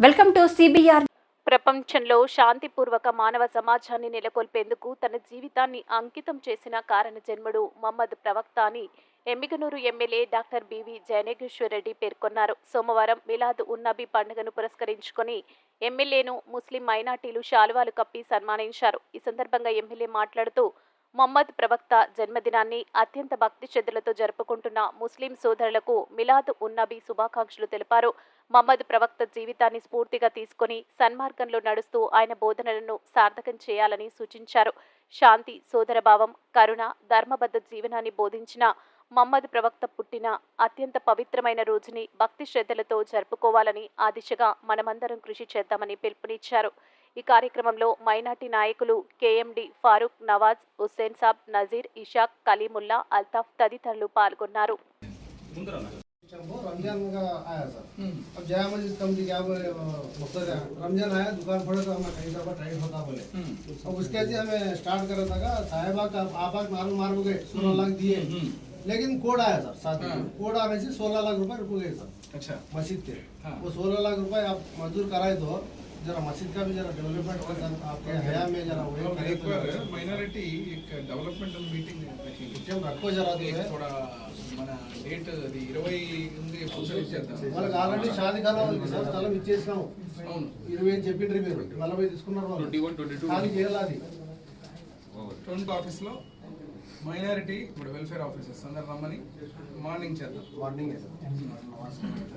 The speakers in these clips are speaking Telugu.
Welcome to CBR. ప్రపంచంలో శాంతిపూర్వక మానవ సమాజాన్ని నెలకొల్పేందుకు తన జీవితాన్ని అంకితం చేసిన కారణ జన్ముడు మహమ్మద్ ప్రవక్త అని Emmiganur MLA doctor BV Jayaneshwara Reddy పేర్కొన్నారు. సోమవారం మిలాద్ ఉన్నబి పండుగను పురస్కరించుకొని ఎమ్మెల్యేను ముస్లిం మైనార్టీలు శాలువాలు కప్పి సన్మానించారు. ఈ సందర్భంగా ఎమ్మెల్యే మాట్లాడుతూ మహమ్మద్ ప్రవక్త జన్మదినాన్ని అత్యంత భక్తి శ్రద్ధలతో జరుపుకుంటున్న ముస్లిం సోదరులకు మిలాద్ ఉన్నబి శుభాకాంక్షలు తెలిపారు. మహమ్మద్ ప్రవక్త జీవితాన్ని స్ఫూర్తిగా తీసుకొని సన్మార్గంలో నడుస్తూ ఆయన బోధనలను సార్థకం చేయాలని సూచించారు. శాంతి సోదరభావం కరుణ ధర్మబద్ధ జీవనాన్ని బోధించిన మహమ్మద్ ప్రవక్త పుట్టిన అత్యంత పవిత్రమైన రోజుని భక్తి శ్రద్ధలతో జరుపుకోవాలని ఆ దిశగా మనమందరం కృషి చేద్దామని పిలుపునిచ్చారు. ఈ కార్యక్రమంలో మైనార్టీ నాయకులు కేఎండి ఫారూక్ నవాజ్ హుస్సేన్ సాబ్ నజీర్ ఇషాక్ కలీముల్లా అల్తాఫ్ తదితరులు పాల్గొన్నారు वो रमजान का आया सर अब जया मस्जिद कमिटी क्या बोले अ, मुख्तर है, रमजान आया दुकान खोले तो हमें कहीं तरफ टाइट होता बोले अब उसके बाद हमें स्टार्ट करा था का साहेबा का आप आग मारू मारू गए सोलह लाख दिए लेकिन कोड आया सर साथ में हाँ। कोड आने से सोलह लाख रुपए रुक गए सर अच्छा मस्जिद के हाँ। वो सोलह लाख रुपए आप मंजूर कराए तो जरा मस्जिद का भी जरा डेवलपमेंट हो सर आपके हया में जरा वही और करे एक तो बार जरा- माइनॉरिटी एक डेवलपमेंटल मीटिंग रखेंगे जब रखो जरा तो एक है थोड़ा మన డేట్ అది ఇరవై ఉంది ఎప్పుడు ఇచ్చేద్దాం వాళ్ళకి ఆల్రెడీ షాది కాలం ఉంది సార్ స్థలం ఇచ్చేసినాము అవును ఇరవై ఐదు చెప్పిండ్రి మీరు నలభై తీసుకున్నారు వాళ్ళు ఖాళీ చేయాలి అది ట్వంటీ ఆఫీస్లో మైనారిటీ ఇప్పుడు వెల్ఫేర్ ఆఫీసర్స్ అందరు రమ్మని మార్నింగ్ చేద్దాం మార్నింగ్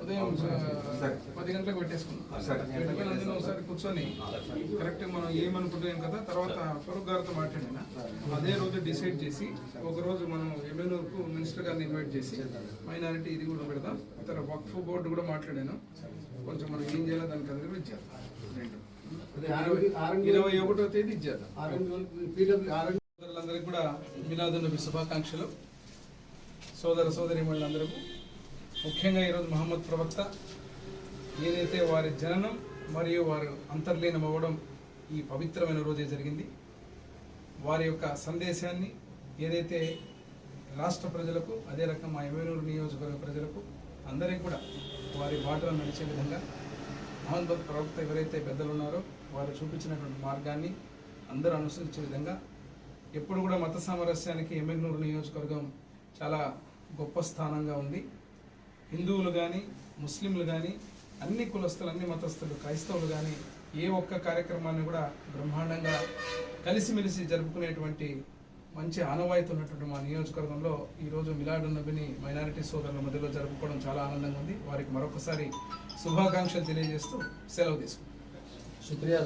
ఉదయం ఆ, పది గంటలకు అందరం ఒకసారి కూర్చొని కరెక్ట్ మనం ఏమనుకుంటున్నాం కదా తర్వాత ఫరూక్ గారితో మాట్లాడినా అదే రోజు డిసైడ్ చేసి ఒక రోజు మనం ఎమ్మెల్యేకు మినిస్టర్ గారిని ఇన్వైట్ చేసి మైనారిటీ ఇది కూడా పెడదాం. తర్వాత వక్ఫ్ బోర్డు కూడా మాట్లాడాను. కొంచెం మనం ఏం చేయాలో దానికి అది కూడా ఇచ్చేద్దాం. రెండు. ఇరవై- ఒకటో తేదీ ఆర్ఎన్ సోదరులందరికీ కూడా మిలాదు నబీ శుభాకాంక్షలు. సోదర సోదరి అందరికీ ముఖ్యంగా ఈరోజు మహమ్మద్ ప్రవక్త ఏదైతే వారి జననం మరియు వారు అంతర్లీనం అవ్వడం ఈ పవిత్రమైన రోజే జరిగింది వారి యొక్క సందేశాన్ని ఏదైతే రాష్ట్ర ప్రజలకు అదే రకం మా ఎమ్మెల్యేరు నియోజకవర్గ ప్రజలకు అందరికీ కూడా వారి బాటలో నడిచే విధంగా మహమ్మద్ ప్రవక్త ఎవరైతే పెద్దలు ఉన్నారో వారు చూపించినటువంటి మార్గాన్ని అందరూ అనుసరించే విధంగా ఎప్పుడు కూడా మత సామరస్యానికి ఎమ్మెగ్నూరు నియోజకవర్గం చాలా గొప్ప స్థానంగా ఉంది. హిందువులు కానీ ముస్లింలు కానీ అన్ని కులస్తులు అన్ని మతస్థులు క్రైస్తవులు కానీ ఏ ఒక్క కార్యక్రమాన్ని కూడా బ్రహ్మాండంగా కలిసిమెలిసి జరుపుకునేటువంటి మంచి ఆనవాయితీ ఉన్నటువంటి మా నియోజకవర్గంలో ఈరోజు మిలాడు నబిని మైనారిటీ సోదరుల మధ్యలో జరుపుకోవడం చాలా ఆనందంగా ఉంది. వారికి మరొకసారి శుభాకాంక్షలు తెలియజేస్తూ సెలవు తీసుకుంటాం శుక్రియా